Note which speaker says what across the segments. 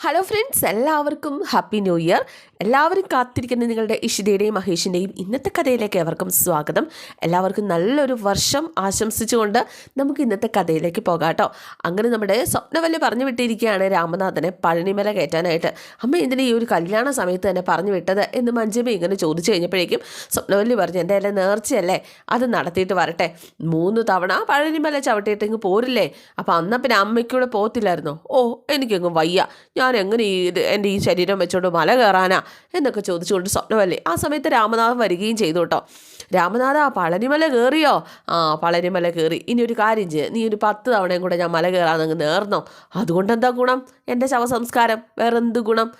Speaker 1: Hello friends എല്ലാവർക്കും happy new year എല്ലാവരും കാത്തിരിക്കുന്ന നിങ്ങളുടെ ഇഷിതയുടെയും മഹേഷിന്റെയും ഇന്നത്തെ കഥയിലേക്ക് എവർക്കും സ്വാഗതം. എല്ലാവർക്കും നല്ലൊരു വർഷം ആശംസിച്ചുകൊണ്ട് നമുക്ക് ഇന്നത്തെ കഥയിലേക്ക് പോകാം കേട്ടോ. അങ്ങനെ നമ്മുടെ സ്വപ്നവല്ല പറഞ്ഞു വിട്ടിരിക്കുകയാണ് രാമനാഥനെ പഴനിമല കയറ്റാനായിട്ട്. അമ്മ എന്തിനാ ഈ ഒരു കല്യാണ സമയത്ത് തന്നെ പറഞ്ഞു വിട്ടത് എന്ന് മഞ്ജമ ഇങ്ങനെ ചോദിച്ചു കഴിഞ്ഞപ്പോഴേക്കും സ്വപ്നവല്ലി പറഞ്ഞു എന്റെ എല്ലാം നേർച്ചയല്ലേ? അത് നടത്തിയിട്ട് വരട്ടെ. മൂന്ന് തവണ പഴനിമല ചവിട്ടിയിട്ട് ഇങ്ങ് പോരില്ലേ? അപ്പോൾ അന്ന പിന്നെ അമ്മയ്ക്കൂടെ പോകത്തില്ലായിരുന്നോ ഓ എനിക്കങ്ങ് വയ്യ. ഞാൻ എങ്ങനെ ഈ എന്റെ ഈ ശരീരം വെച്ചുകൊണ്ട് മല കയറാനാ എന്നൊക്കെ ചോദിച്ചുകൊണ്ട് സ്വപ്നമല്ലേ ആ സമയത്ത് രാമനാഥൻ വരികയും ചെയ്തു കേട്ടോ. രാമനാഥ പളനിമല കയറിയോ ആ പളനിമല കയറി ഇനി ഒരു കാര്യം ചെയ്യുക നീ ഒരു പത്ത് തവണയും കൂടെ ഞാൻ മല കയറാൻ അങ്ങ് നേർന്നോ. അതുകൊണ്ട് എന്താ ഗുണം? എന്റെ ശവസംസ്കാരം. വേറെന്ത് ഗുണം?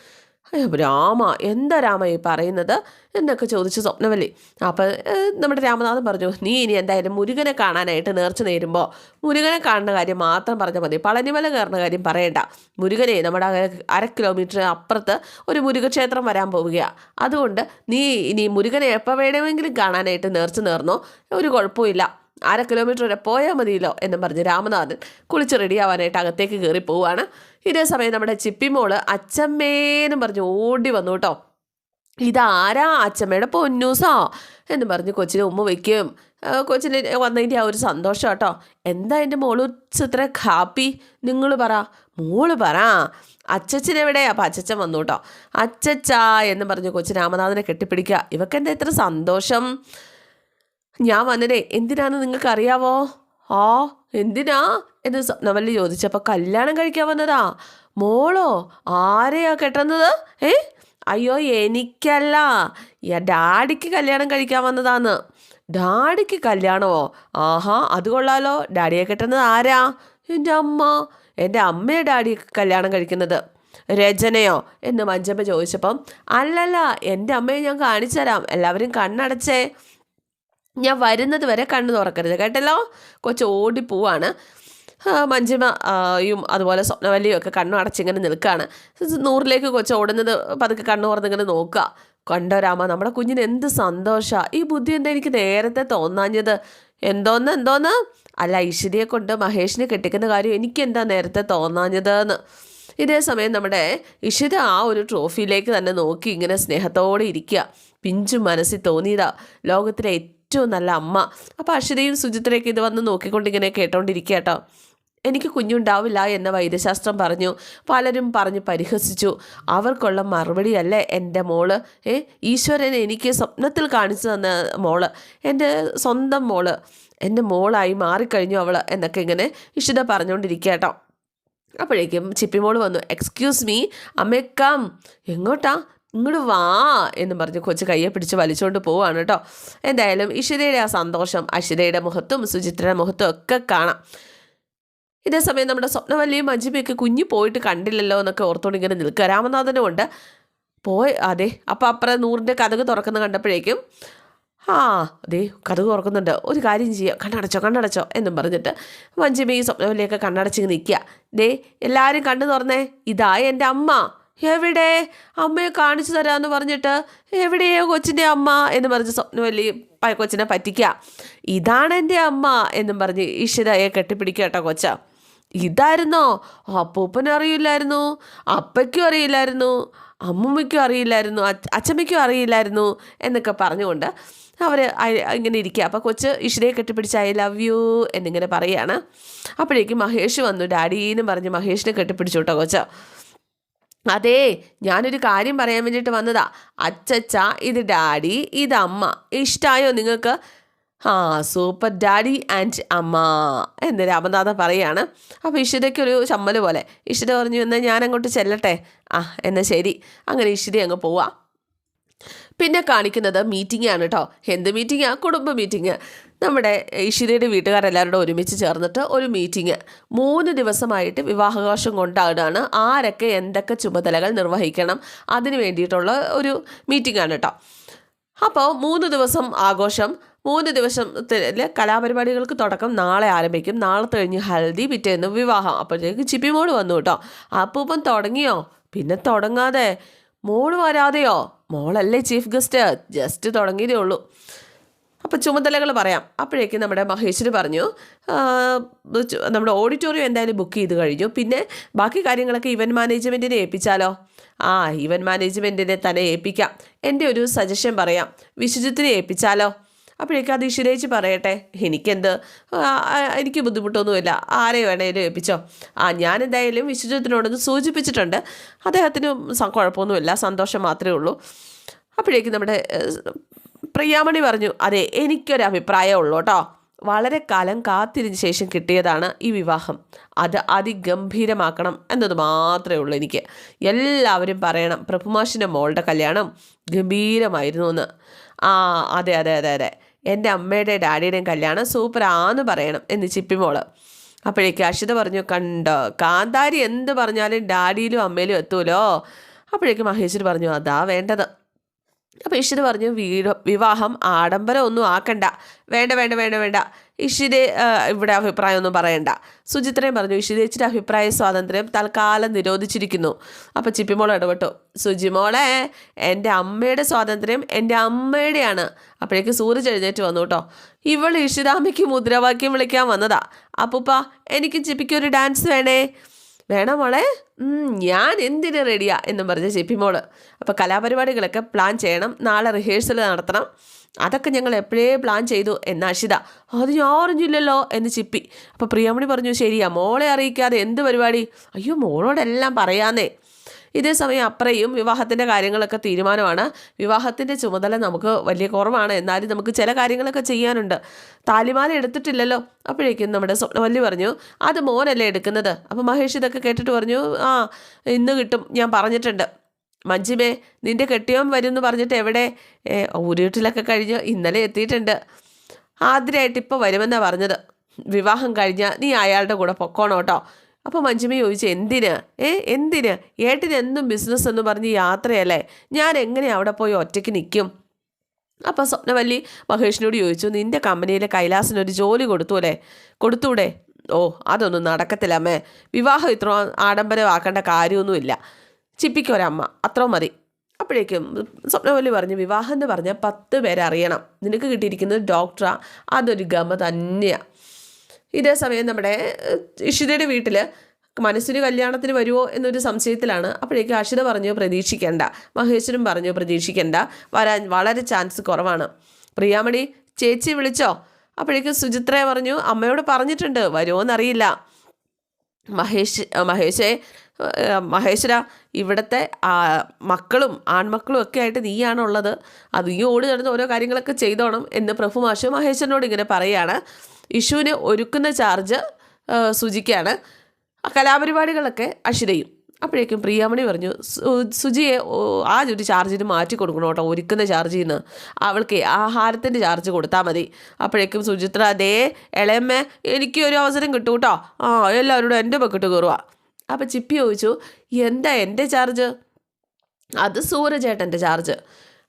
Speaker 1: രാമ എന്താ രാമ ഈ പറയുന്നത്? എന്നൊക്കെ ചോദിച്ചു സ്വപ്നവല്ലി. അപ്പോൾ നമ്മുടെ രാമനാഥൻ പറഞ്ഞു നീ ഇനി എന്തായാലും മുരുകനെ കാണാനായിട്ട് നേർച്ച നേരുമ്പോൾ മുരുകനെ കാണുന്ന കാര്യം മാത്രം പറഞ്ഞാൽ മതി. പളനിമല കയറുന്ന കാര്യം പറയണ്ട. മുരുകനെ നമ്മുടെ അര കിലോമീറ്റർ അപ്പുറത്ത് ഒരു മുരുകക്ഷേത്രം വരാൻ പോവുകയാണ് അതുകൊണ്ട് നീ ഇനി മുരുകനെ എപ്പോൾ വേണമെങ്കിലും കാണാനായിട്ട് നേർച്ച നേർന്നോ. ഒരു കുഴപ്പമില്ല അര കിലോമീറ്റർ വരെ പോയാൽ മതിയല്ലോ എന്നും പറഞ്ഞ് രാമനാഥൻ കുളിച്ച് റെഡിയാവാനായിട്ട് അകത്തേക്ക് കയറി പോവുകയാണ് ഇതേ സമയം നമ്മുടെ ചിപ്പിമോൾ അച്ചമ്മേന്നും പറഞ്ഞ് ഓടി വന്നു കേട്ടോ. ഇതാരാ അച്ചമ്മയുടെ പൊന്നൂസാ? എന്ന് പറഞ്ഞ് കൊച്ചിനെ ഉമ്മ വയ്ക്കും. കൊച്ചിന് വന്നതിന്റെ ആ ഒരു സന്തോഷം കേട്ടോ. എന്താ എന്റെ മോൾ ഇത്ര ഹാപ്പി? നിങ്ങൾ പറ. മോൾ പറ. അച്ചച്ചൻ എവിടെയാ? അപ്പം അച്ചച്ചൻ വന്നു കേട്ടോ. അച്ചച്ചാ എന്ന് പറഞ്ഞ് കൊച്ചു രാമനാഥനെ കെട്ടിപ്പിടിക്കുക. ഇവക്കെന്താ ഇത്ര സന്തോഷം? ഞാൻ വന്നതേ എന്തിനാന്ന് നിങ്ങൾക്ക് അറിയാവോ ആ എന്തിനാ? എന്ന് സ്വപ്നവല്ലി ചോദിച്ചപ്പോൾ കല്യാണം കഴിക്കാൻ വന്നതാ. മോളോ ആരെയാ കെട്ടുന്നത്? ഏ? അയ്യോ എനിക്കല്ല. ഡാഡിക്ക് കല്യാണം കഴിക്കാൻ വന്നതാന്ന്. ഡാഡിക്ക് കല്യാണമോ? ആഹാ അത് കൊള്ളാലോ. ഡാഡിയെ കെട്ടുന്നത് ആരാ? എന്റെ അമ്മ. എന്റെ അമ്മയെ ഡാഡി കല്യാണം കഴിക്കുന്നത്. രചനയോ? എന്ന് മഞ്ചമ്മ ചോദിച്ചപ്പം അല്ലല്ല എന്റെ അമ്മയെ ഞാൻ കാണിച്ചു തരാം എല്ലാവരും കണ്ണടച്ചേ. ഞാൻ വരുന്നത് വരെ കണ്ണു തുറക്കരുത്. കേട്ടല്ലോ? കൊച്ചു പോവാണ്. ആ, മഞ്ജിമ യും അതുപോലെ സ്വപ്നവല്ലിയും ഒക്കെ കണ്ണു അടച്ചിങ്ങനെ നിൽക്കുകയാണ് നൂറിലേക്ക് കൊച്ചു ഓടുന്നത് പതുക്കെ കണ്ണു തുറന്നിങ്ങനെ നോക്കുക. കണ്ടോ രാമ നമ്മുടെ കുഞ്ഞിന് എന്ത് സന്തോഷമാണ് ഈ ബുദ്ധി എന്താ എനിക്ക് നേരത്തെ തോന്നാഞ്ഞത്? എന്തോന്ന് എന്തോന്ന്? അല്ല ഐശ്വര്യയെ കൊണ്ട് മഹേഷിനെ കെട്ടിക്കുന്ന കാര്യം എനിക്ക് എന്താ നേരത്തെ തോന്നാഞ്ഞത് എന്ന് ഇതേ സമയം നമ്മുടെ ഇഷിത ആ ഒരു ട്രോഫിയിലേക്ക് തന്നെ നോക്കി ഇങ്ങനെ സ്നേഹത്തോടെ ഇരിക്കുക. പിഞ്ചു മനസ്സിൽ തോന്നിയതാ. ലോകത്തിലെ ഏറ്റവും നല്ല അമ്മ. അപ്പോൾ അക്ഷിതയും സുചിത്രയൊക്കെ ഇത് വന്ന് നോക്കിക്കൊണ്ടിങ്ങനെ കേട്ടോണ്ടിരിക്കുക കേട്ടോ. എനിക്ക് കുഞ്ഞുണ്ടാവില്ല എന്ന വൈദ്യശാസ്ത്രം പറഞ്ഞു. പലരും പറഞ്ഞ് പരിഹസിച്ചു. അവർക്കുള്ള മറുപടിയല്ലേ എന്റെ മോൾ? ഏ ഈശ്വരൻ എനിക്ക് സ്വപ്നത്തിൽ കാണിച്ചു തന്ന മോൾ. എന്റെ സ്വന്തം മോൾ. എന്റെ മോളായി മാറിക്കഴിഞ്ഞു അവൾ എന്നൊക്കെ ഇങ്ങനെ ഇഷിത പറഞ്ഞുകൊണ്ടിരിക്കുക കേട്ടോ. അപ്പോഴേക്കും ചിപ്പിമോൾ വന്നു. എക്സ്ക്യൂസ് മീ അമ്മേക്കാം എങ്ങോട്ടാ? ഇങ്ങോട്ട് വാ എന്ന് പറഞ്ഞ് കൊച്ചു കയ്യെ പിടിച്ച് വലിച്ചുകൊണ്ട് പോവാണ് കേട്ടോ എന്തായാലും ഇഷിതയുടെ ആ സന്തോഷം അഷിതയുടെ മുഖത്തും സുചിത്രയുടെ മുഖത്തും ഒക്കെ കാണാം. ഇതേ സമയം നമ്മുടെ സ്വപ്നവല്ലിയും മഞ്ജിമയൊക്കെ കുഞ്ഞു പോയിട്ട് കണ്ടില്ലല്ലോ എന്നൊക്കെ ഓർത്തോണ്ട് ഇങ്ങനെ നിൽക്കുക. രാമനാഥനും ഉണ്ട്. പോയി അതെ. അപ്പം അപ്പുറം നൂറിന്റെ കഥക് തുറക്കുന്ന കണ്ടപ്പോഴേക്കും ആ അതെ കഥക് തുറക്കുന്നുണ്ട്. ഒരു കാര്യം ചെയ്യാം. കണ്ണടച്ചോ കണ്ണടച്ചോ എന്നും പറഞ്ഞിട്ട് മഞ്ജിമയും സ്വപ്നവല്ലിയൊക്കെ കണ്ണടച്ചിങ്ങ് നിൽക്കുക. ദേ എല്ലാവരും കണ്ണു തുറന്നേ. ഇതാ എന്റെ അമ്മ. എവിടെ? അമ്മയെ കാണിച്ചു തരാമെന്ന് പറഞ്ഞിട്ട് എവിടെയോ കൊച്ചിന്റെ അമ്മ എന്ന് പറഞ്ഞ് സ്വപ്നവല്ലി കൊച്ചിനെ പറ്റിക്കുക ഇതാണ് എന്റെ അമ്മ എന്നും പറഞ്ഞ് ഈശ്വരയെ കെട്ടിപ്പിടിക്കുക കേട്ടോ കൊച്ച. ഇതായിരുന്നോ? അപ്പൂപ്പനും അറിയില്ലായിരുന്നു അപ്പയ്ക്കും അറിയില്ലായിരുന്നു അമ്മുമ്മയ്ക്കും അറിയില്ലായിരുന്നു അച്ഛമ്മയ്ക്കും അറിയില്ലായിരുന്നു എന്നൊക്കെ പറഞ്ഞുകൊണ്ട് അവർ ഇങ്ങനെ ഇരിക്കുക അപ്പോൾ കൊച്ച് ഈശ്വരയെ കെട്ടിപ്പിടിച്ച് ഐ ലവ് യു എന്നിങ്ങനെ പറയുകയാണ് അപ്പോഴേക്കും മഹേഷ് വന്നു. ഡാഡീന്ന് പറഞ്ഞ് മഹേഷിനെ കെട്ടിപ്പിടിച്ചു കേട്ടോ കൊച്ച. അതെ ഞാനൊരു കാര്യം പറയാൻ വേണ്ടിയിട്ട് വന്നതാ. അച്ചച്ച ഇത് ഡാഡി ഇത് അമ്മ. ഇഷ്ടമായോ നിങ്ങൾക്ക്? ആ സൂപ്പർ ഡാഡി ആൻഡ് അമ്മ. എന്ന് രാമനാഥ പറയാണ്. അപ്പോൾ ഇഷിതയ്ക്കൊരു ചമ്മൽ പോലെ. ഇഷിത പറഞ്ഞു എന്നാൽ ഞാൻ അങ്ങോട്ട് ചെല്ലട്ടെ. ആ എന്നാൽ ശരി. അങ്ങനെ ഇഷിത അങ്ങ് പോവാം. പിന്നെ കാണിക്കുന്നത് മീറ്റിംഗ് ആണ് കേട്ടോ എന്ത് ആ കുടുംബ മീറ്റിംഗ്. നമ്മുടെ ഇഷിതയുടെ വീട്ടുകാരെല്ലാവരോടും ഒരുമിച്ച് ചേർന്നിട്ട് ഒരു മീറ്റിംഗ്. മൂന്ന് ദിവസമായിട്ട് വിവാഹാഘോഷം കൊണ്ടാണ് ആരൊക്കെ എന്തൊക്കെ ചുമതലകൾ നിർവഹിക്കണം അതിന് വേണ്ടിയിട്ടുള്ള ഒരു മീറ്റിംഗ് ആണ് കേട്ടോ അപ്പോൾ മൂന്ന് ദിവസം ആഘോഷം. മൂന്ന് ദിവസത്തിൽ കലാപരിപാടികൾക്ക് തുടക്കം നാളെ ആരംഭിക്കും. നാളെ കഴിഞ്ഞ് ഹൽദി പിറ്റേന്ന് വിവാഹം. അപ്പോഴത്തേക്ക് ചിപ്പിമോൾ വന്നു കേട്ടോ അപ്പൂപ്പം തുടങ്ങിയോ? പിന്നെ തുടങ്ങാതെ മോൾ വരാതെയോ? മോളല്ലേ ചീഫ് ഗസ്റ്റ് ജസ്റ്റ് തുടങ്ങിയതേ ഉള്ളൂ. അപ്പോൾ ചുമതലകൾ പറയാം. അപ്പോഴേക്കും നമ്മുടെ മഹേശ്വരി പറഞ്ഞു നമ്മുടെ ഓഡിറ്റോറിയം എന്തായാലും ബുക്ക് ചെയ്ത് കഴിഞ്ഞു. പിന്നെ ബാക്കി കാര്യങ്ങളൊക്കെ ഇവന്റ് മാനേജ്മെന്റിനെ ഏൽപ്പിച്ചാലോ? ആ ഇവന്റ് മാനേജ്മെന്റിനെ തന്നെ ഏൽപ്പിക്കാം. എന്റെ ഒരു സജഷൻ പറയാം. വിശുചിത്തിനെ ഏൽപ്പിച്ചാലോ? അപ്പോഴേക്കും അത് ഇഷിരേച്ച് പറയട്ടെ എനിക്കെന്ത്? എനിക്ക് ബുദ്ധിമുട്ടൊന്നുമില്ല. ആരെ വേണേലും ഏൽപ്പിച്ചോ. ആ ഞാൻ എന്തായാലും വിശ്വജിത്തിനോടൊന്ന് സൂചിപ്പിച്ചിട്ടുണ്ട്. അദ്ദേഹത്തിന് കുഴപ്പമൊന്നുമില്ല. സന്തോഷം മാത്രമേ ഉള്ളൂ. അപ്പോഴേക്കും നമ്മുടെ പ്രിയാമണി പറഞ്ഞു അതെ എനിക്കൊരു അഭിപ്രായം ഉള്ളു കേട്ടോ. വളരെ കാലം കാത്തിരിഞ്ഞ ശേഷം കിട്ടിയതാണ് ഈ വിവാഹം. അത് അതിഗംഭീരമാക്കണം എന്നത് മാത്രമേ ഉള്ളൂ എനിക്ക്. എല്ലാവരും പറയണം പ്രഭുമാഷിന്റെ മോളുടെ കല്യാണം ഗംഭീരമായിരുന്നു എന്ന്. ആ അതെ അതെ അതെ അതെ. എന്റെ അമ്മയുടെ ഡാഡിയുടെയും കല്യാണം സൂപ്പറാന്ന് പറയണം എന്ന് ചിപ്പിമോൾ അപ്പോഴേക്ക് അഷിത പറഞ്ഞു കണ്ടോ കാന്താരി എന്ത് പറഞ്ഞാലും ഡാഡിയിലും അമ്മയിലും എത്തൂലോ? അപ്പോഴേക്ക് മഹേശ്വരി പറഞ്ഞു അതാ വേണ്ടത്. അപ്പോൾ ഇഷിത് പറഞ്ഞു വിവാഹം ആഡംബരം ഒന്നും ആക്കണ്ട. വേണ്ട വേണ്ട വേണ്ട വേണ്ട. ഇഷിത് ഇവിടെ അഭിപ്രായമൊന്നും പറയണ്ട. സുചിത്രയും പറഞ്ഞു ഇഷിതേച്ചിയുടെ അഭിപ്രായ സ്വാതന്ത്ര്യം തൽക്കാലം നിരോധിച്ചിരിക്കുന്നു. അപ്പോൾ ചിപ്പിമോൾ ഇടപെട്ടു സുജിമോളെ എന്റെ അമ്മയുടെ സ്വാതന്ത്ര്യം എന്റെ അമ്മയുടെയാണ്. അപ്പോഴേക്ക് സൂര്യ എഴുന്നേറ്റ് വന്നു കേട്ടോ. ഇവൾ ഇഷിതാമ്മയ്ക്ക് മുദ്രാവാക്യം വിളിക്കാൻ വന്നതാ. അപ്പൂപ്പ എനിക്ക് ചിപ്പിക്ക് ഒരു ഡാൻസ് വേണേ. വേണം മോളെ? ഞാൻ എന്തിന് റെഡിയാ എന്നും പറഞ്ഞ ചിപ്പി മോൾ. അപ്പോൾ കലാപരിപാടികളൊക്കെ പ്ലാൻ ചെയ്യണം. നാളെ റിഹേഴ്സൽ നടത്തണം. അതൊക്കെ ഞങ്ങൾ എപ്പോഴേ പ്ലാൻ ചെയ്തു എന്ന അഷിത. അത് ഞാൻ അറിഞ്ഞില്ലല്ലോ എന്ന് ചിപ്പി. അപ്പോൾ പ്രിയമണി പറഞ്ഞു ശരിയാ മോളെ അറിയിക്കാതെ എന്ത് പരിപാടി? അയ്യോ മോളോടെല്ലാം പറയാന്നേ. ഇതേ സമയം അപ്പറയും വിവാഹത്തിന്റെ കാര്യങ്ങളൊക്കെ തീരുമാനമാണ്. വിവാഹത്തിന്റെ ചുമതല നമുക്ക് വലിയ കുറവാണ്. എന്നാലും നമുക്ക് ചില കാര്യങ്ങളൊക്കെ ചെയ്യാനുണ്ട്. താലിമാല എടുത്തിട്ടില്ലല്ലോ? അപ്പോഴേക്കും നമ്മുടെ സ്വപ്നവല്ലി പറഞ്ഞു അത് മോനല്ലേ എടുക്കുന്നത്? അപ്പോൾ മഹേഷ് ഇതൊക്കെ കേട്ടിട്ട് പറഞ്ഞു ആ ഇന്ന് കിട്ടും. ഞാൻ പറഞ്ഞിട്ടുണ്ട്. മഞ്ജിമേ നിന്റെ കെട്ടിയോൻ വരും എന്ന് പറഞ്ഞിട്ട് എവിടെ? ഊരുവീട്ടിലൊക്കെ കഴിഞ്ഞ് ഇന്നലെ എത്തിയിട്ടുണ്ട്. ആദ്യമായിട്ട് ഇപ്പോൾ വരുമെന്നാണ് പറഞ്ഞത്. വിവാഹം കഴിഞ്ഞാൽ നീ അയാളുടെ കൂടെ പൊക്കോണോട്ടോ അപ്പോൾ മഞ്ജുമ ചോദിച്ചു എന്തിന്? ഏ എന്തിന്? ഏട്ടിന് എന്നും ബിസിനസ് എന്ന് പറഞ്ഞ് യാത്രയല്ലേ? ഞാൻ എങ്ങനെ അവിടെ പോയി ഒറ്റയ്ക്ക് നിൽക്കും അപ്പോൾ സ്വപ്നവല്ലി മഹേഷിനോട് ചോദിച്ചു നിന്റെ കമ്പനിയിലെ കൈലാസിനൊരു ജോലി കൊടുത്തൂലേ കൊടുത്തൂടെ? ഓ അതൊന്നും നടക്കത്തില്ല അമ്മേ. വിവാഹം ഇത്ര ആഡംബരമാക്കേണ്ട കാര്യമൊന്നുമില്ല. ചിപ്പിക്കൊരമ്മ അത്രയും മതി. അപ്പോഴേക്കും സ്വപ്നവല്ലി പറഞ്ഞു വിവാഹം എന്ന് പറഞ്ഞാൽ പത്ത് പേരെ അറിയണം നിനക്ക് കിട്ടിയിരിക്കുന്നത് ഡോക്ടറാ അതൊരു ഗമ തന്നെയാണ് ഇതേ സമയം നമ്മുടെ ഇഷിതയുടെ വീട്ടിൽ മനസ്സിന് കല്യാണത്തിന് വരുമോ എന്നൊരു സംശയത്തിലാണ്. അപ്പോഴേക്കും അഷിത പറഞ്ഞു പ്രതീക്ഷിക്കേണ്ട. മഹേശ്വരും പറഞ്ഞു പ്രതീക്ഷിക്കേണ്ട. വരാൻ വളരെ ചാൻസ് കുറവാണ്. പ്രിയാമണി ചേച്ചി വിളിച്ചോ? അപ്പോഴേക്കും സുചിത്രയെ പറഞ്ഞു അമ്മയോട് പറഞ്ഞിട്ടുണ്ട് വരുമോ എന്നറിയില്ല മഹേഷ് മഹേഷേ മഹേശ്വര ഇവിടുത്തെ മക്കളും ആൺമക്കളും ഒക്കെ ആയിട്ട് നീയാണുള്ളത്. അത് നീ ഓടി നടന്ന് ഓരോ കാര്യങ്ങളൊക്കെ ചെയ്തോണം എന്ന് പ്രഭു മാഷ് മഹേശ്വരനോട് ഇങ്ങനെ പറയുകയാണ് ഇഷുവിന് ഒരുക്കുന്ന ചാർജ് സുജിക്കാണ്. കലാപരിപാടികളൊക്കെ അഷിതയും അപ്പോഴേക്കും പ്രിയാമണി പറഞ്ഞു "സു- സുജിയെ ആ ഒരു ചാർജിന് മാറ്റി കൊടുക്കണം കേട്ടോ ഒരുക്കുന്ന ചാർജിൽ നിന്ന് അവൾക്ക് ആഹാരത്തിന്റെ ചാർജ് കൊടുത്താൽ മതി. അപ്പോഴേക്കും സുചിത്ര അതേ ഇളയമ്മ എനിക്ക് ഒരു അവസരം കിട്ടും കേട്ടോ. ആ എല്ലാവരോടും എന്റെ പക്കിട്ട് കയറുക. അപ്പോൾ ചിപ്പി ചോദിച്ചു എന്താ എന്റെ ചാർജ് അത് സൂരജേട്ടന്റെ ചാർജ്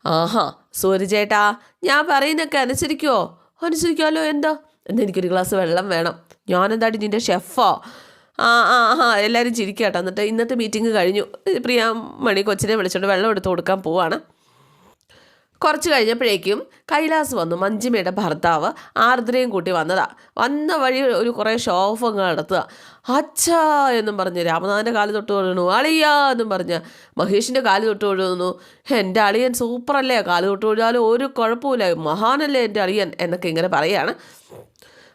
Speaker 1: ആഹാ സൂരജേട്ടാ ഞാൻ പറയുന്നൊക്കെ അനുസരിക്കുമോ അനുസരിക്കാമല്ലോ എന്താ? എന്നാ എനിക്കൊരു ഗ്ലാസ് വെള്ളം വേണം. ഞാനെന്താടി നിന്റെ ഷെഫോ ആ ആ ആ എല്ലാവരും ചിരിക്കട്ടോ. എന്നിട്ട് ഇന്നത്തെ മീറ്റിംഗ് കഴിഞ്ഞു. പ്രിയ മണി കൊച്ചിനെ വിളിച്ചോണ്ട് വെള്ളം എടുത്ത് കൊടുക്കാൻ പോവാണ്. കുറച്ച് കഴിഞ്ഞപ്പോഴേക്കും കൈലാസ് വന്നു മഞ്ജിമയുടെ ഭർത്താവ് ആർദ്രയും കൂട്ടി വന്നതാ. വന്ന വഴി ഒരു കുറേ ഷോഫ് നടത്തുക. അച്ഛാ എന്നും പറഞ്ഞ് രാമനാഥന്റെ കാൽ തൊട്ട് വീഴുന്നു. അളിയാ എന്നും പറഞ്ഞ് മഹേഷിന്റെ കാൽ തൊട്ട് വീഴുന്നു. എന്റെ അളിയൻ സൂപ്പറല്ലേ കാൽ തൊട്ട് വീഴാലും ഒരു കുഴപ്പമില്ല മഹാനല്ലേ എന്റെ അളിയൻ? എന്നൊക്കെ ഇങ്ങനെ പറയാണ്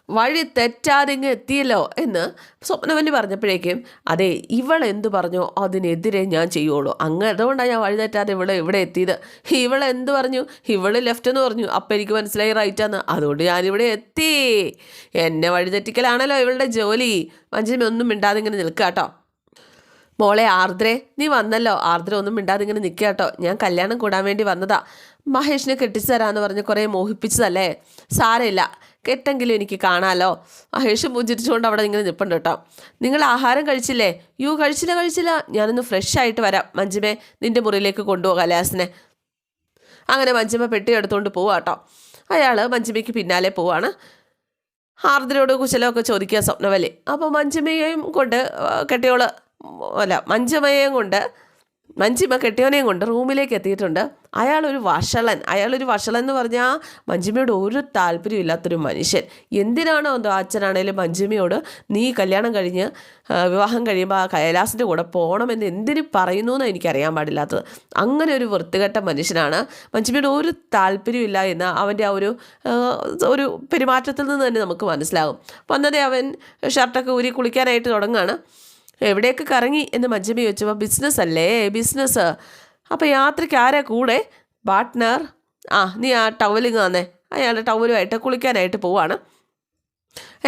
Speaker 1: വഴി തെറ്റാതിങ്ങ് എത്തിയല്ലോ എന്ന് സ്വപ്നവല്ലി പറഞ്ഞപ്പോഴേക്കും അതെ ഇവൾ എന്ത് പറഞ്ഞോ? അതിനെതിരെ ഞാൻ ചെയ്യുള്ളൂ. അങ്ങ് അതുകൊണ്ടാണ് ഞാൻ വഴി തെറ്റാതെ ഇവിടെ ഇവിടെ എത്തിയത്. ഇവൾ എന്ത് പറഞ്ഞു? ഇവൾ ലെഫ്റ്റ് എന്ന് പറഞ്ഞു. അപ്പം എനിക്ക് മനസ്സിലായി റൈറ്റാന്ന് അതുകൊണ്ട് ഞാനിവിടെ എത്തി. എന്നെ വഴി തെറ്റിക്കലാണല്ലോ ഇവളുടെ ജോലി. മഞ്ജുമ ഒന്നും മിണ്ടാതെ ഇങ്ങനെ നിൽക്കുക കേട്ടോ. മോളെ ആർദ്രെ നീ വന്നല്ലോ. ആർദ്ര ഒന്നും മിണ്ടാതെ ഇങ്ങനെ നിൽക്കുക കേട്ടോ. ഞാൻ കല്യാണം കൂടാൻ വേണ്ടി വന്നതാ. മഹേഷിനെ കെട്ടിച്ചു തരാമെന്ന് പറഞ്ഞ് കുറേ മോഹിപ്പിച്ചതല്ലേ? സാരമില്ല. കെട്ടെങ്കിലും എനിക്ക് കാണാമല്ലോ മഹേഷ് പുഞ്ചിരിച്ചുകൊണ്ട് അവിടെ ഇങ്ങനെ നിൽപ്പുണ്ട് കേട്ടോ. നിങ്ങൾ ആഹാരം കഴിച്ചില്ലേ? യു കഴിച്ചില്ല കഴിച്ചില്ല. ഞാനൊന്ന് ഫ്രഷ് ആയിട്ട് വരാം. മഞ്ജുമേ നിന്റെ മുറിയിലേക്ക് കൊണ്ടുപോകാം കലാസിനെ അങ്ങനെ മഞ്ജിമ പെട്ടി എടുത്തുകൊണ്ട് പോവാ കേട്ടോ. അയാൾ മഞ്ജിമയ്ക്ക് പിന്നാലെ പോവാണ്. ആർദ്രയോട് കുശലമൊക്കെ ചോദിക്കുക സ്വപ്നവലി. അപ്പോൾ മഞ്ജിമയെയും കൊണ്ട് കെട്ടിയോൾ അല്ല മഞ്ചമയേയും കൊണ്ട് മഞ്ചിമ കെട്ടിയവനെയും കൊണ്ട് റൂമിലേക്ക് എത്തിയിട്ടുണ്ട്. അയാളൊരു വഷളൻ. അയാളൊരു വഷളൻ എന്ന് പറഞ്ഞാൽ മഞ്ജിമയോട് ഒരു താല്പര്യമില്ലാത്തൊരു മനുഷ്യൻ. എന്തിനാണോ എന്തോ അച്ഛനാണേലും മഞ്ജിമയോട് നീ കല്യാണം കഴിഞ്ഞ് വിവാഹം കഴിയുമ്പോൾ ആ കൈലാസിന്റെ കൂടെ പോകണമെന്ന് എന്തിന് പറയുന്നു എന്ന് എനിക്കറിയാൻ പാടില്ലാത്തത്. അങ്ങനെ ഒരു വൃത്തികെട്ട മനുഷ്യനാണ് മഞ്ജിമയോട് ഒരു താല്പര്യമില്ല എന്ന് അവന്റെ ആ ഒരു ഒരു പെരുമാറ്റത്തിൽ നിന്ന് തന്നെ നമുക്ക് മനസ്സിലാകും. വന്നതേ അവൻ ഷർട്ടൊക്കെ ഊരി കുളിക്കാനായിട്ട് തുടങ്ങുകയാണ് എവിടേക്ക് കറങ്ങി എന്ന് മഞ്ജമി ചോദിച്ചപ്പോൾ ബിസിനസ് അല്ലേ? ബിസിനസ് അപ്പോൾ യാത്രയ്ക്ക് ആരാ കൂടെ? പാർട്ട്ണർ ആ നീ ആ ടവലിങ് തന്നെ അയാളുടെ ടവലുമായിട്ട് കുളിക്കാനായിട്ട് പോവാണ്.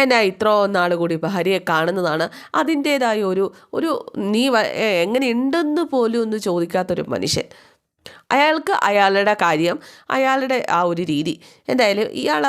Speaker 1: എന്നാ ഇത്രോ നാൾ കൂടി ഭാര്യയെ കാണുന്നതാണ്. അതിന്റേതായ ഒരു ഒരു നീ എങ്ങനെയുണ്ടെന്ന് പോലും ഒന്ന് ചോദിക്കാത്തൊരു മനുഷ്യൻ. അയാൾക്ക് അയാളുടെ കാര്യം അയാളുടെ ആ ഒരു രീതി. എന്തായാലും ഇയാൾ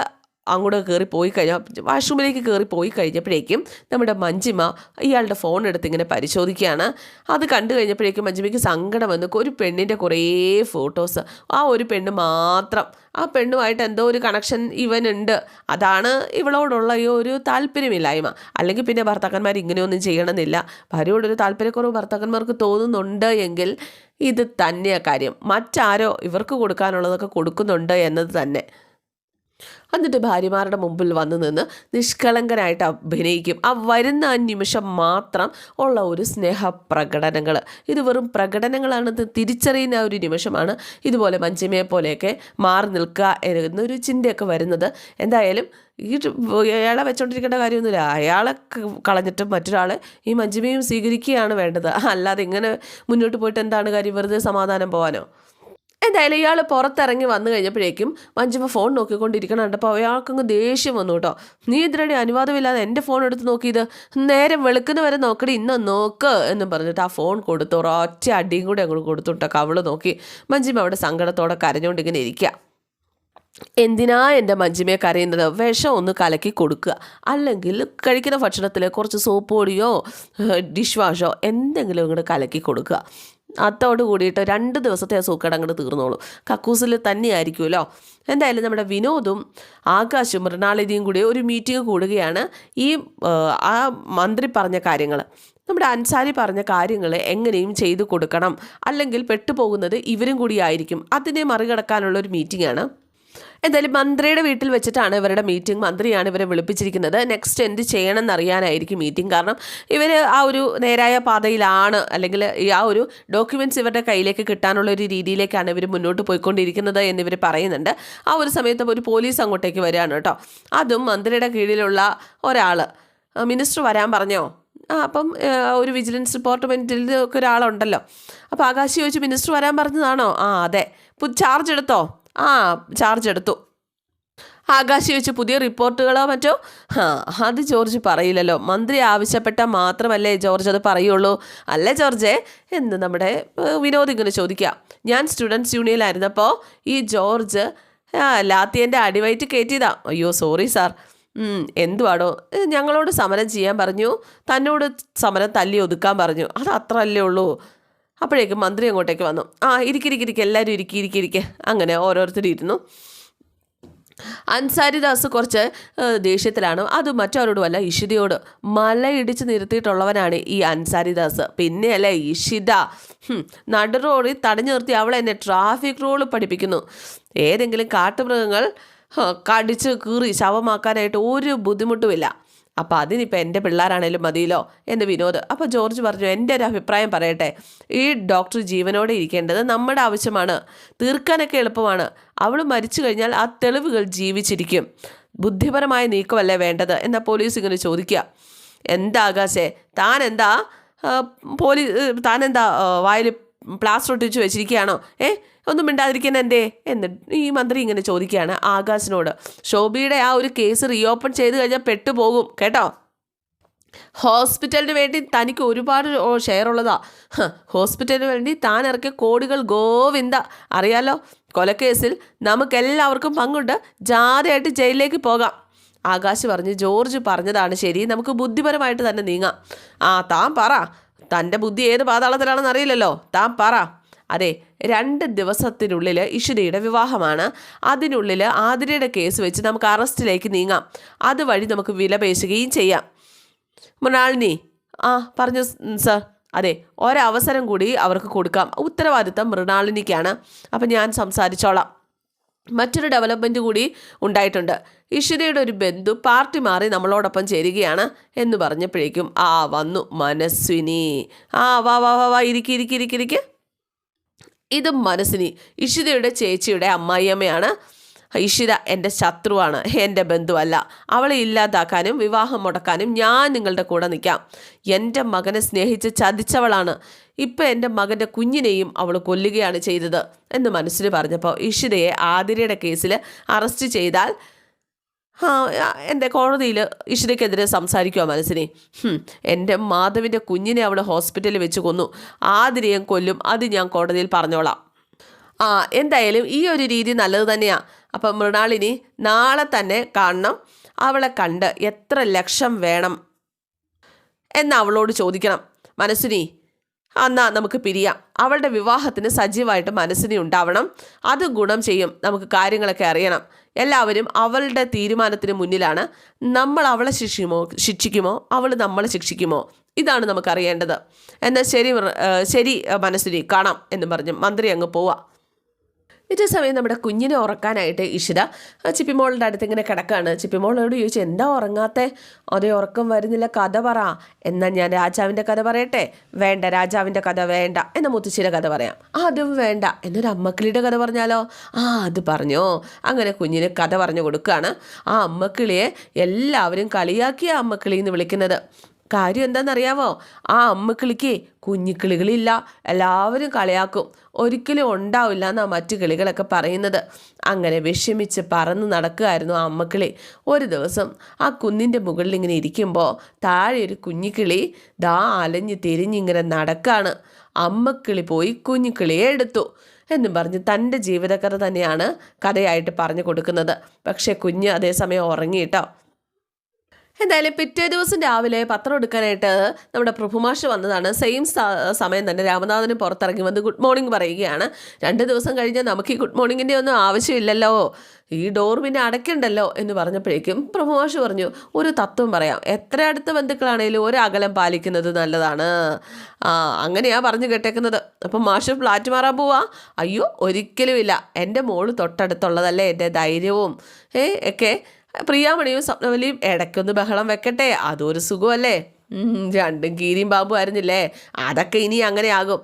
Speaker 1: അങ്ങോട്ട് കയറി പോയി കഴിഞ്ഞാൽ വാഷ്റൂമിലേക്ക് കയറി പോയി കഴിഞ്ഞപ്പോഴേക്കും നമ്മുടെ മഞ്ജിമ ഇയാളുടെ ഫോൺ എടുത്ത് ഇങ്ങനെ പരിശോധിക്കുകയാണ്. അത് കണ്ടു കഴിഞ്ഞപ്പോഴേക്കും മഞ്ജിമയ്ക്ക് സങ്കടം വന്നു. ഒരു പെണ്ണിന്റെ കുറേ ഫോട്ടോസ് ആ ഒരു പെണ്ണ് മാത്രം. ആ പെണ്ണുമായിട്ട് എന്തോ ഒരു കണക്ഷൻ ഇവനുണ്ട്. അതാണ് ഇവളോടുള്ള ഈ ഒരു താല്പര്യമില്ലായ്മ. അല്ലെങ്കിൽ പിന്നെ ഭർത്താക്കന്മാർ ഇങ്ങനെയൊന്നും ചെയ്യണമെന്നില്ല. ഭാര്യയോടൊരു താല്പര്യക്കുറവ് ഭർത്താക്കന്മാർക്ക് തോന്നുന്നുണ്ട് എങ്കിൽ ഇത് തന്നെയാണ് കാര്യം. മറ്റാരോ ഇവർക്ക് കൊടുക്കാനുള്ളതൊക്കെ കൊടുക്കുന്നുണ്ട് എന്നത് തന്നെ. എന്നിട്ട് ഭാര്യമാരുടെ മുമ്പിൽ വന്ന് നിന്ന് നിഷ്കളങ്കനായിട്ട് അഭിനയിക്കും. ആ വരുന്ന ആ നിമിഷം മാത്രം ഉള്ള ഒരു സ്നേഹ പ്രകടനങ്ങൾ ഇത് വെറും പ്രകടനങ്ങളാണെന്ന് തിരിച്ചറിയുന്ന ഒരു നിമിഷമാണ്. ഇതുപോലെ മഞ്ചിമയെ പോലെയൊക്കെ മാറി നിൽക്കുക എന്നൊരു ചിന്തയൊക്കെ വരുന്നത്. എന്തായാലും ഈ അയാളെ വെച്ചോണ്ടിരിക്കേണ്ട കാര്യമൊന്നുമില്ല. അയാളെ കളഞ്ഞിട്ട് മറ്റൊരാളെ ഈ മഞ്ജിമയും സ്വീകരിക്കുകയാണ് വേണ്ടത്. അല്ലാതെ ഇങ്ങനെ മുന്നോട്ട് പോയിട്ട് എന്താണ് കാര്യം? വെറുതെ സമാധാനം പോകാനോ എന്തായാലും ഇയാൾ പുറത്തിറങ്ങി വന്നു കഴിഞ്ഞപ്പോഴേക്കും മഞ്ജുമ ഫോൺ നോക്കിക്കൊണ്ടിരിക്കണം കണ്ടപ്പോൾ അയാൾക്കങ്ങ് ദേഷ്യം വന്നു കേട്ടോ. നീ ഇതിനടി അനുവാദമില്ലാതെ എന്റെ ഫോൺ എടുത്ത് നോക്കിയത്? നേരം വെളുക്കുന്ന വരെ നോക്കടി ഇന്ന് നോക്ക് എന്ന് പറഞ്ഞിട്ട് ആ ഫോൺ കൊടുത്തു ഒരൊറ്റ അടിയും കൂടി അങ്ങോട്ട് കൊടുത്തു കേട്ടോ. കവൾ നോക്കി. മഞ്ജിമ അവിടെ സങ്കടത്തോടെ കരഞ്ഞുകൊണ്ടിങ്ങനെ ഇരിക്കുക. എന്തിനാ എന്റെ മഞ്ജിമയെ കരയുന്നത്? വിഷം ഒന്ന് കലക്കി കൊടുക്കുക. അല്ലെങ്കിൽ കഴിക്കുന്ന ഭക്ഷണത്തിൽ കുറച്ച് സോപ്പ് പൊടിയോ ഡിഷ് വാഷോ എന്തെങ്കിലും ഇങ്ങോട്ട് കലക്കി കൊടുക്കുക. അതോട് കൂടിയിട്ട് രണ്ട് ദിവസത്തെ ആ സൂക്കേട് അങ്ങോട്ട് തീർന്നോളൂ. കക്കൂസിൽ തന്നെയായിരിക്കുമല്ലോ. എന്തായാലും നമ്മുടെ വിനോദും ആകാശും മൃണാളിനിയും കൂടി ഒരു മീറ്റിംഗ് കൂടുകയാണ്. ഈ ആ, മന്ത്രി പറഞ്ഞ കാര്യങ്ങൾ നമ്മുടെ അൻസാരി പറഞ്ഞ കാര്യങ്ങൾ എങ്ങനെയും ചെയ്തു കൊടുക്കണം. അല്ലെങ്കിൽ പെട്ടുപോകുന്നത് ഇവരും കൂടി ആയിരിക്കും. അതിനെ മറികടക്കാനുള്ള ഒരു മീറ്റിംഗാണ് എന്തായാലും മന്ത്രിയുടെ വീട്ടിൽ വെച്ചിട്ടാണ് ഇവരുടെ മീറ്റിംഗ് മന്ത്രിയാണ് ഇവരെ വിളിപ്പിച്ചിരിക്കുന്നത്. നെക്സ്റ്റ് എന്ത് ചെയ്യണം എന്നറിയാനായിരിക്കും മീറ്റിംഗ് കാരണം ഇവർ ആ ഒരു നേരായ പാതയിലാണ് അല്ലെങ്കിൽ ആ ഒരു ഡോക്യുമെന്റ്സ് ഇവരുടെ കയ്യിലേക്ക് കിട്ടാനുള്ള ഒരു രീതിയിലേക്കാണ് ഇവർ മുന്നോട്ട് പോയിക്കൊണ്ടിരിക്കുന്നത് എന്നിവർ പറയുന്നുണ്ട്. ആ ഒരു സമയത്ത് ഒരു പോലീസ് അങ്ങോട്ടേക്ക് വരികയാണ് കേട്ടോ. അതും മന്ത്രിയുടെ കീഴിലുള്ള ഒരാൾ മിനിസ്റ്റർ വരാൻ പറഞ്ഞോ? ആ അപ്പം ഒരു വിജിലൻസ് ഡിപ്പാർട്ട്മെന്റിൽ ഒക്കെ ഒരാളുണ്ടല്ലോ. അപ്പോൾ ആകാശി ചോദിച്ചു മിനിസ്റ്റർ വരാൻ പറഞ്ഞതാണോ? ആ അതെ. ചാർജ് എടുത്തോ? ആ ചാർജ് എടുത്തു. ആകാശി വെച്ച് പുതിയ റിപ്പോർട്ടുകളോ മറ്റോ? ആ അത് ജോർജ് പറയില്ലല്ലോ. മന്ത്രി ആവശ്യപ്പെട്ടാൽ മാത്രമല്ലേ ജോർജ് അത് പറയുള്ളൂ. അല്ലേ ജോർജേ? എന്ന് നമ്മുടെ വിനോദ് ഇങ്ങനെ ചോദിക്കുക. ഞാൻ സ്റ്റുഡൻസ് യൂണിയനിലായിരുന്നപ്പോൾ ഈ ജോർജ് ലാത്തിയന്റെ അടിവയറ്റ് കയറ്റിയതാ. അയ്യോ സോറി സാർ എന്തുവാടോ? ഞങ്ങളോട് സമരം ചെയ്യാൻ പറഞ്ഞു. തന്നോട് സമരം തല്ലി ഒതുക്കാൻ പറഞ്ഞു. അത് അത്ര അല്ലേ ഉള്ളൂ. അപ്പോഴേക്കും മന്ത്രി അങ്ങോട്ടേക്ക് വന്നു. ആ ഇരിക്കിരിക്കിരിക്കെ എല്ലാവരും ഇരിക്കി ഇരിക്കിരിക്കെ അങ്ങനെ ഓരോരുത്തർ ഇരുന്നു അൻസാരിദാസ് കുറച്ച് ദേഷ്യത്തിലാണ്. അത് മറ്റവരോടുമല്ല ഇഷിതയോട്. മല ഇടിച്ച് നിർത്തിയിട്ടുള്ളവനാണ് ഈ അൻസാരിദാസ് പിന്നെയല്ലേ ഇഷിത. നടു റോഡിൽ തടഞ്ഞു നിർത്തി അവളെ എന്നെ ട്രാഫിക് റൂൾ പഠിപ്പിക്കുന്നു. ഏതെങ്കിലും കാട്ടുമൃഗങ്ങൾ കടിച്ച് കീറി ശവമാക്കാനായിട്ട് ഒരു ബുദ്ധിമുട്ടുമില്ല. അപ്പോൾ അതിനിപ്പോൾ എന്റെ പിള്ളേരാണേലും മതിയല്ലോ എന്ന് വിനോദ് അപ്പോൾ ജോർജ് പറഞ്ഞു എന്റെ ഒരു അഭിപ്രായം പറയട്ടെ ഈ ഡോക്ടർ ജീവനോടെ ഇരിക്കേണ്ടത് നമ്മുടെ ആവശ്യമാണ് തീർക്കാനൊക്കെ എളുപ്പമാണ്. അവൾ മരിച്ചു കഴിഞ്ഞാൽ ആ തെളിവുകൾ ജീവിച്ചിരിക്കും. ബുദ്ധിപരമായ നീക്കമല്ലേ വേണ്ടത്? എന്നാ പോലീസ് ഇങ്ങനെ ചോദിക്കുക. എന്താ ആകാശേ താൻ എന്താ പോലീസ് താൻ എന്താ വായിൽ പ്ലാസ്റ്റർ ഒട്ടിച്ച് വെച്ചിരിക്കുകയാണോ? ഏ? ഒന്നും മിണ്ടാതിരിക്കാൻ എന്തേ എന്ന് ഈ മന്ത്രി ഇങ്ങനെ ചോദിക്കുകയാണ് ആകാശിനോട്. ശോഭിയുടെ ആ ഒരു കേസ് റീഓപ്പൺ ചെയ്ത് കഴിഞ്ഞാൽ പെട്ടുപോകും കേട്ടോ? ഹോസ്പിറ്റലിന് വേണ്ടി തനിക്ക് ഒരുപാട് ഷെയർ ഉള്ളതാ. ഹോസ്പിറ്റലിന് വേണ്ടി താൻ ഇറക്കിയ കോടികൾ ഗോവിന്ദ. അറിയാലോ? കൊലക്കേസിൽ നമുക്കെല്ലാവർക്കും പങ്കുണ്ട്. ജാഥയായിട്ട് ജയിലിലേക്ക് പോകാം. ആകാശ് പറഞ്ഞ് ജോർജ് പറഞ്ഞതാണ് ശരി. നമുക്ക് ബുദ്ധിപരമായിട്ട് തന്നെ നീങ്ങാം. ആ താൻ പറ. തന്റെ ബുദ്ധി ഏത് പാതാളത്തിലാണെന്ന് അറിയില്ലല്ലോ. താൻ പറ. അതെ രണ്ട് ദിവസത്തിനുള്ളിൽ ഇഷിതയുടെ വിവാഹമാണ്. അതിനുള്ളിൽ ആതിരയുടെ കേസ് വെച്ച് നമുക്ക് അറസ്റ്റിലേക്ക് നീങ്ങാം. അതുവഴി നമുക്ക് വില പേശുകയും ചെയ്യാം. മൃണാളിനി ആ പറഞ്ഞു സാർ. അതെ ഒരവസരം കൂടി അവർക്ക് കൊടുക്കാം. ഉത്തരവാദിത്തം മൃണാളിനിക്കാണ്. അപ്പം ഞാൻ സംസാരിച്ചോളാം. മറ്റൊരു ഡെവലപ്മെന്റ് കൂടി ഉണ്ടായിട്ടുണ്ട്. ഇഷിതയുടെ ഒരു ബന്ധു പാർട്ടി മാറി നമ്മളോടൊപ്പം ചേരുകയാണ് എന്ന് പറഞ്ഞപ്പോഴേക്കും ആ വന്നു മനസ്വിനി ആ വാ വാ വാ വാ ഇരിക്കി ഇരിക്കി ഇത് മനസ്സിനി ഇഷിതയുടെ ചേച്ചിയുടെ അമ്മായിയമ്മയാണ്. ഇഷിത എന്റെ ശത്രുവാണ് എന്റെ ബന്ധുവല്ല. അവളെ ഇല്ലാതാക്കാനും വിവാഹം മുടക്കാനും ഞാൻ നിങ്ങളുടെ കൂടെ നിൽക്കാം. എന്റെ മകനെ സ്നേഹിച്ച് ചതിച്ചവളാണ്. ഇപ്പം എന്റെ മകന്റെ കുഞ്ഞിനെയും അവൾ കൊല്ലുകയാണ് ചെയ്തത് എന്ന് മനസ്സിൽ പറഞ്ഞപ്പോൾ ഇഷിതയെ ആതിരയുടെ കേസിൽ അറസ്റ്റ് ചെയ്താൽ എന്റെ കോടതിയിൽ ഇഷിതയ്ക്കെതിരെ സംസാരിക്കുമോ മനസ്സിനെ. എന്റെ മാധവിന്റെ കുഞ്ഞിനെ അവൾ ഹോസ്പിറ്റലിൽ വെച്ച് കൊന്നു. ആതിരയും കൊല്ലും അത് ഞാൻ കോടതിയിൽ പറഞ്ഞോളാം. ആ എന്തായാലും ഈ ഒരു രീതി നല്ലത് തന്നെയാണ് അപ്പം മൃണാളിനി നാളെ തന്നെ കാണണം. അവളെ കണ്ട് എത്ര ലക്ഷം വേണം എന്ന് അവളോട് ചോദിക്കണം. മനസ്സിനി എന്നാ നമുക്ക് പിരിയാം. അവളുടെ വിവാഹത്തിന് സജീവമായിട്ട് മനസ്സിനി ഉണ്ടാവണം. അത് ഗുണം ചെയ്യും. നമുക്ക് കാര്യങ്ങളൊക്കെ അറിയണം. എല്ലാവരും അവളുടെ തീരുമാനത്തിന് മുന്നിലാണ്. നമ്മൾ അവളെ ശിക്ഷിക്കുമോ? ശിക്ഷിക്കുമോ? അവൾ നമ്മളെ ശിക്ഷിക്കുമോ? ഇതാണ് നമുക്കറിയേണ്ടത്. എന്നാൽ ശരി ശരി മനസ്സിനി. കാണാം എന്ന് പറഞ്ഞ്. മന്ത്രി അങ്ങ് പോവാം. ഇതേ സമയം നമ്മുടെ കുഞ്ഞിനെ ഉറക്കാനായിട്ട് ഇഷിത ചിപ്പി ചിപ്പിമോളുടെ അടുത്ത് ഇങ്ങനെ കിടക്കാണ്. ചിപ്പിമോളോട് ചോദിച്ചു എന്താ ഉറങ്ങാത്തെ? അതേ ഉറക്കം വരുന്നില്ല. കഥ പറ. എന്നാൽ ഞാൻ രാജാവിന്റെ കഥ പറയട്ടെ? വേണ്ട രാജാവിന്റെ കഥ വേണ്ട. എന്ന മുത്തശ്ശിയുടെ കഥ പറയാം. അതും വേണ്ട. എന്നൊരു അമ്മക്കിളിയുടെ കഥ പറഞ്ഞാലോ? ആ അത് പറഞ്ഞോ. അങ്ങനെ കുഞ്ഞിന് കഥ പറഞ്ഞു കൊടുക്കുകയാണ് ആ അമ്മക്കിളിയെ എല്ലാവരും കളിയാക്കിയ അമ്മക്കിളി എന്ന് വിളിക്കുന്നത്. കാര്യം എന്താണെന്നറിയാമോ ആ അമ്മക്കിളിക്ക് കുഞ്ഞിക്കിളികളില്ല. എല്ലാവരും കളിയാക്കും. ഒരിക്കലും ഉണ്ടാവില്ല എന്നാണ് മറ്റു കിളികളൊക്കെ പറയുന്നത്. അങ്ങനെ വിഷമിച്ച് പറന്ന് നടക്കുകയായിരുന്നു ആ അമ്മക്കിളി. ഒരു ദിവസം ആ കുന്നിന്റെ മുകളിൽ ഇങ്ങനെ ഇരിക്കുമ്പോൾ താഴെ ഒരു കുഞ്ഞിക്കിളി ദാ അലഞ്ഞ് തിരിഞ്ഞിങ്ങനെ നടക്കാണ്. അമ്മക്കിളി പോയി കുഞ്ഞിക്കിളിയെ എടുത്തു എന്നും പറഞ്ഞ് തന്റെ ജീവിതകഥ തന്നെയാണ് കഥയായിട്ട് പറഞ്ഞു കൊടുക്കുന്നത്. പക്ഷേ കുഞ്ഞ് അതേസമയം ഉറങ്ങിയിട്ടോ? എന്തായാലും പിറ്റേ ദിവസം രാവിലെ പത്രം എടുക്കാനായിട്ട് നമ്മുടെ പ്രഭുമാഷ് വന്നതാണ്. സെയിം സമയം തന്നെ രാമനാഥന് പുറത്തിറങ്ങി വന്ന് ഗുഡ് മോർണിംഗ് പറയുകയാണ്. രണ്ട് ദിവസം കഴിഞ്ഞാൽ നമുക്ക് ഈ ഗുഡ് മോർണിംഗിന്റെ ഒന്നും ആവശ്യമില്ലല്ലോ. ഈ ഡോർ പിന്നെ അടയ്ക്കണ്ടല്ലോ എന്ന് പറഞ്ഞപ്പോഴേക്കും പ്രഭുമാഷ് പറഞ്ഞു ഒരു തത്വം പറയാം. എത്ര അടുത്ത ബന്ധുക്കളാണേലും ഒരു അകലം പാലിക്കുന്നത് നല്ലതാണ്. ആ അങ്ങനെയാണ് പറഞ്ഞു കേട്ടേക്കുന്നത്. അപ്പം മാഷ് ഫ്ലാറ്റ് മാറാൻ പോവാ. അയ്യോ ഒരിക്കലുമില്ല. എന്റെ മോൾ തൊട്ടടുത്തുള്ളതല്ലേ എന്റെ ധൈര്യവും. ഏ ഒക്കെ പ്രിയാമണിയും സ്വപ്നവലിയും ഇടയ്ക്കൊന്ന് ബഹളം വെക്കട്ടെ. അതൊരു സുഖമല്ലേ? രണ്ടും കീരിയും ബാബു ആയിരുന്നില്ലേ? അതൊക്കെ ഇനി അങ്ങനെയാകും.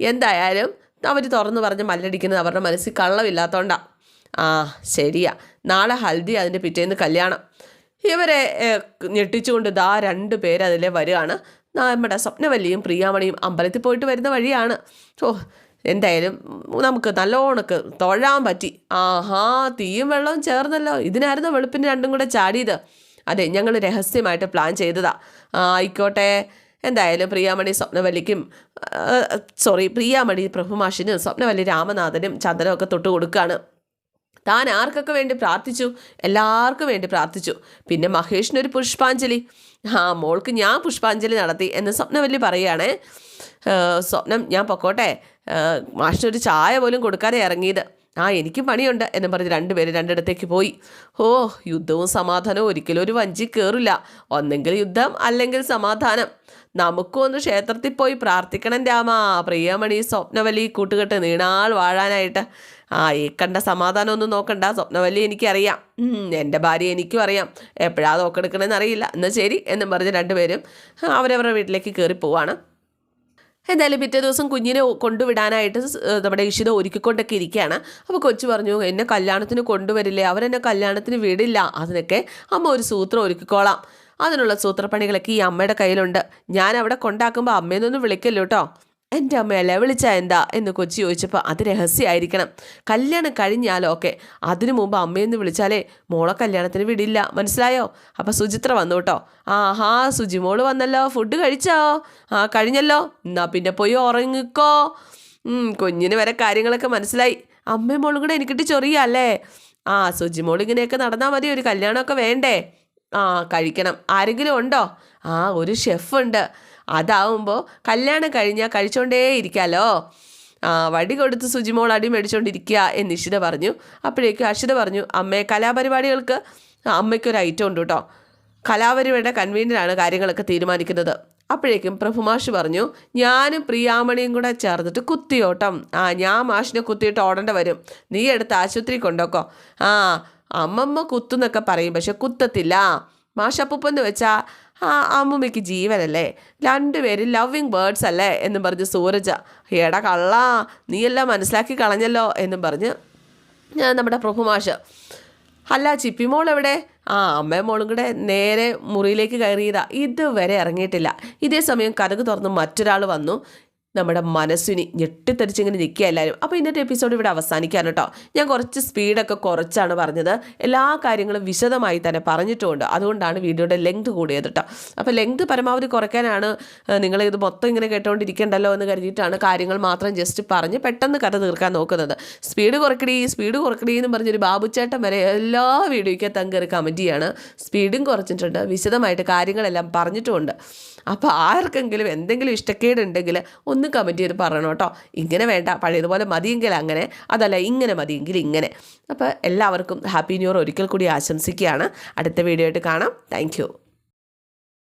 Speaker 1: എന്തായാലും അവർ തുറന്നു പറഞ്ഞ് മല്ലടിക്കുന്നത് അവരുടെ മനസ്സിൽ കള്ളമില്ലാത്തതുകൊണ്ടാ ആ ശരിയാ. നാളെ ഹൽദി അതിന്റെ പിറ്റേന്ന് കല്യാണം. ഇവരെ ഞെട്ടിച്ചുകൊണ്ട് ദാ രണ്ട് പേര് വരികയാണ്. നമ്മുടെ സ്വപ്നവല്ലിയും പ്രിയാമണിയും അമ്പലത്തിൽ പോയിട്ട് വരുന്ന വഴിയാണ്. ഓ എന്തായാലും നമുക്ക് നല്ലോണക്ക് തൊഴാൻ പറ്റി. ആഹാ തീയും വെള്ളവും ചേർന്നല്ലോ. ഇതിനായിരുന്നു വെളുപ്പിന് രണ്ടും കൂടെ ചാടിയത്. അതെ ഞങ്ങൾ രഹസ്യമായിട്ട് പ്ലാൻ ചെയ്തതാ. ആയിക്കോട്ടെ. എന്തായാലും പ്രിയാമണി സ്വപ്നവല്ലിക്കും സോറി പ്രിയാമണി പ്രഭുമാഷിനും സ്വപ്നവല്ലി രാമനാഥനും ചന്ദനമൊക്കെ തൊട്ട് കൊടുക്കുകയാണ് താൻ ആർക്കൊക്കെ വേണ്ടി പ്രാർത്ഥിച്ചു? എല്ലാവർക്കും വേണ്ടി പ്രാർത്ഥിച്ചു. പിന്നെ മഹേഷിനൊരു പുഷ്പാഞ്ജലി. ആ മോൾക്ക് ഞാൻ പുഷ്പാഞ്ജലി നടത്തി എന്ന് സ്വപ്നവല്ലി പറയുകയാണേ. സ്വപ്നം ഞാൻ പൊക്കോട്ടെ. മാഷിനൊരു ചായ പോലും കൊടുക്കാതെ ഇറങ്ങിയത്. ആ എനിക്ക് പണിയുണ്ട് എന്ന് പറഞ്ഞ് രണ്ടുപേരും രണ്ടിടത്തേക്ക് പോയി. ഓ യുദ്ധവും സമാധാനവും ഒരിക്കലും ഒരു വഞ്ചി കയറില്ല ഒന്നെങ്കിൽ യുദ്ധം അല്ലെങ്കിൽ സമാധാനം. നമുക്കും ഒന്ന് ക്ഷേത്രത്തിൽ പോയി പ്രാർത്ഥിക്കണം രാമ. പ്രിയമണി സ്വപ്നവലി കൂട്ടുകെട്ട് നീണാൾ വാഴാനായിട്ട്. ആ ഈ കണ്ട സമാധാനം ഒന്നും നോക്കണ്ട. സ്വപ്നവലി എനിക്കറിയാം. എന്റെ ഭാര്യ എനിക്കും അറിയാം. എപ്പോഴാ നോക്കെടുക്കണമെന്ന് അറിയില്ല. എന്നാൽ ശരി എന്നും പറഞ്ഞ് രണ്ടുപേരും അവരവരുടെ വീട്ടിലേക്ക് കയറി പോവാണ്. എന്തായാലും പിറ്റേ ദിവസം കുഞ്ഞിനെ കൊണ്ടുവിടാനായിട്ട് നമ്മുടെ ഇഷിത ഒരുക്കിക്കൊണ്ടൊക്കെ ഇരിക്കുകയാണ്. അപ്പോൾ കൊച്ചു പറഞ്ഞു എന്നെ കല്യാണത്തിന് കൊണ്ടുവരില്ലേ? അവരെന്നെ കല്യാണത്തിന് വിടില്ല. അതിനൊക്കെ അമ്മ ഒരു സൂത്രം ഒരുക്കിക്കോളാം. അതിനുള്ള സൂത്രപ്പണികളൊക്കെ ഈ അമ്മയുടെ കയ്യിലുണ്ട്. ഞാൻ അവിടെ കൊണ്ടാക്കുമ്പോൾ അമ്മയെന്നൊന്നും വിളിക്കല്ലോ കേട്ടോ എന്റെ അമ്മയല്ലേ വിളിച്ചാ എന്താ? എന്ന് കൊച്ചി ചോദിച്ചപ്പോൾ അത് രഹസ്യമായിരിക്കണം കല്യാണം കഴിഞ്ഞാലോ ഓക്കെ അതിനു മുമ്പ് അമ്മയെന്ന് വിളിച്ചാലേ മോളെ കല്യാണത്തിന് വിടില്ല. മനസ്സിലായോ? അപ്പോൾ സുചിത്ര വന്നു കേട്ടോ. ആഹാ സുജിമോൾ വന്നല്ലോ. ഫുഡ് കഴിച്ചോ? ആ കഴിഞ്ഞല്ലോ. എന്നാ പിന്നെ പോയി ഉറങ്ങിക്കോ. കുഞ്ഞിന് വരെ കാര്യങ്ങളൊക്കെ മനസ്സിലായി. അമ്മയും മോളും കൂടെ എനിക്കിട്ട് ചൊറിയല്ലേ ആ സുജി മോൾ ഇങ്ങനെയൊക്കെ നടന്നാൽ മതി. ഒരു കല്യാണമൊക്കെ വേണ്ടേ? ആ കഴിക്കണം. ആരെങ്കിലും ഉണ്ടോ? ആ ഒരു ഷെഫുണ്ട് അതാവുമ്പോൾ കല്യാണം കഴിഞ്ഞാൽ കഴിച്ചോണ്ടേ ഇരിക്കാലോ ആ വടി കൊടുത്ത് സുജിമോൾ അടി മേടിച്ചുകൊണ്ടിരിക്കുക എന്ന് ഇഷിത പറഞ്ഞു. അപ്പോഴേക്കും അഷിത പറഞ്ഞു അമ്മേ കലാപരിപാടികൾക്ക് അമ്മയ്ക്കൊരു ഐറ്റം ഉണ്ട് കേട്ടോ കലാപരിപാടിയുടെ കൺവീനറാണ് കാര്യങ്ങളൊക്കെ തീരുമാനിക്കുന്നത്. അപ്പോഴേക്കും പ്രഭുമാഷ് പറഞ്ഞു ഞാനും പ്രിയാമണിയും കൂടെ ചേർന്നിട്ട് കുത്തിയോട്ടം. ആ ഞാൻ മാഷിനെ കുത്തിയിട്ട് ഓടേണ്ട വരും. നീ എടുത്ത് ആശുപത്രി കൊണ്ടോക്കോ. ആ അമ്മമ്മ കുത്തുന്നൊക്കെ പറയും പക്ഷെ കുത്തത്തില്ല. മാഷപ്പൂപ്പെന്ന് വെച്ചാൽ ആ അമ്മുമ്മയ്ക്ക് ജീവനല്ലേ? രണ്ടുപേരും ലവ്വിങ് ബേർഡ്സ് അല്ലേ? എന്നും പറഞ്ഞ് സൂരജ എടാ കള്ളാ നീയെല്ലാം മനസ്സിലാക്കി കളഞ്ഞല്ലോ? എന്നും പറഞ്ഞ് ഞാൻ നമ്മുടെ പ്രഭുമാഷ് അല്ല ചിപ്പിമോൾ എവിടെ? ആ അമ്മയും മോളും കൂടെ നേരെ മുറിയിലേക്ക് കയറിയതാ ഇതുവരെ ഇറങ്ങിയിട്ടില്ല. ഇതേ സമയം കഥക് തുറന്ന് മറ്റൊരാൾ വന്നു. നമ്മുടെ മനസ്സിനി ഞെട്ടിത്തെറിച്ചിങ്ങനെ നിൽക്കുക എല്ലാവരും. അപ്പോൾ ഇന്നത്തെ എപ്പിസോഡ് ഇവിടെ അവസാനിക്കാൻ കേട്ടോ. ഞാൻ കുറച്ച് സ്പീഡൊക്കെ കുറച്ചാണ് പറഞ്ഞത്. എല്ലാ കാര്യങ്ങളും വിശദമായി തന്നെ പറഞ്ഞിട്ടുമുണ്ട് അതുകൊണ്ടാണ് വീഡിയോയുടെ ലെങ്ത് കൂടിയത് കേട്ടോ. അപ്പോൾ ലെങ്ത് പരമാവധി കുറയ്ക്കാനാണ് നിങ്ങൾ ഇത് മൊത്തം ഇങ്ങനെ കേട്ടുകൊണ്ടിരിക്കണ്ടല്ലോ എന്ന് കരുതിയിട്ടാണ് കാര്യങ്ങൾ മാത്രം ജസ്റ്റ് പറഞ്ഞ് പെട്ടെന്ന് കഥ തീർക്കാൻ നോക്കുന്നത്. സ്പീഡ് കുറക്കടി സ്പീഡ് കുറക്കടി എന്ന് പറഞ്ഞൊരു ബാബുച്ചേട്ടൻ വരെ എല്ലാ വീഡിയോയ്ക്കും തങ്കറി കമന്റ് ചെയ്യാണ്. സ്പീഡും കുറച്ചിട്ടുണ്ട്. വിശദമായിട്ട് കാര്യങ്ങളെല്ലാം പറഞ്ഞിട്ടുമുണ്ട് അപ്പോൾ ആർക്കെങ്കിലും എന്തെങ്കിലും ഇഷ്ടക്കേടുണ്ടെങ്കിൽ ഒന്ന് കമന്റ് ചെയ്ത് പറയണം കേട്ടോ. ഇങ്ങനെ വേണ്ട പഴയതുപോലെ മതിയെങ്കിൽ അങ്ങനെ അതല്ല ഇങ്ങനെ മതിയെങ്കിൽ ഇങ്ങനെ. അപ്പോൾ എല്ലാവർക്കും ഹാപ്പി ന്യൂ ഇയർ ഒരിക്കൽ കൂടി ആശംസിക്കുകയാണ്. അടുത്ത വീഡിയോ ആയിട്ട് കാണാം. താങ്ക്